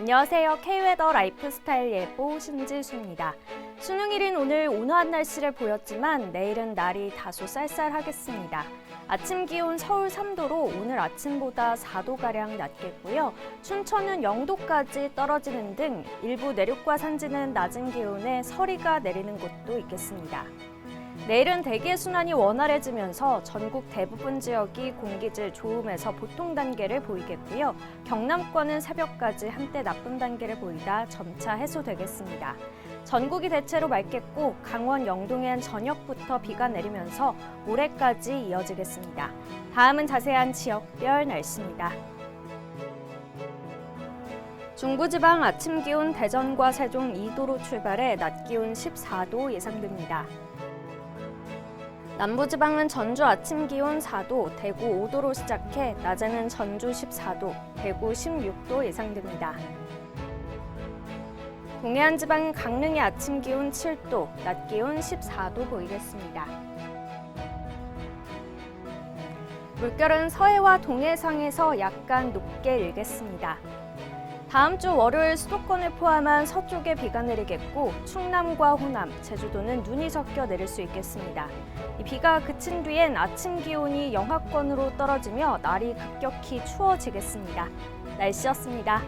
안녕하세요. K웨더 라이프스타일 예보 신지수입니다. 수능일인 오늘 온화한 날씨를 보였지만 내일은 날이 다소 쌀쌀하겠습니다. 아침 기온 서울 3도로 오늘 아침보다 4도가량 낮겠고요. 춘천은 0도까지 떨어지는 등 일부 내륙과 산지는 낮은 기온에 서리가 내리는 곳도 있겠습니다. 내일은 대기의 순환이 원활해지면서 전국 대부분 지역이 공기질 좋음에서 보통 단계를 보이겠고요. 경남권은 새벽까지 한때 나쁨 단계를 보이다 점차 해소되겠습니다. 전국이 대체로 맑겠고 강원 영동엔 저녁부터 비가 내리면서 모레까지 이어지겠습니다. 다음은 자세한 지역별 날씨입니다. 중부지방 아침 기온 대전과 세종 2도로 출발해 낮 기온 14도 예상됩니다. 남부지방은 전주 아침 기온 4도, 대구 5도로 시작해 낮에는 전주 14도, 대구 16도 예상됩니다. 동해안 지방은 강릉의 아침 기온 7도, 낮 기온 14도 보이겠습니다. 물결은 서해와 동해상에서 약간 높게 일겠습니다. 다음 주 월요일 수도권을 포함한 서쪽에 비가 내리겠고 충남과 호남, 제주도는 눈이 섞여 내릴 수 있겠습니다. 이 비가 그친 뒤엔 아침 기온이 영하권으로 떨어지며 날이 급격히 추워지겠습니다. 날씨였습니다.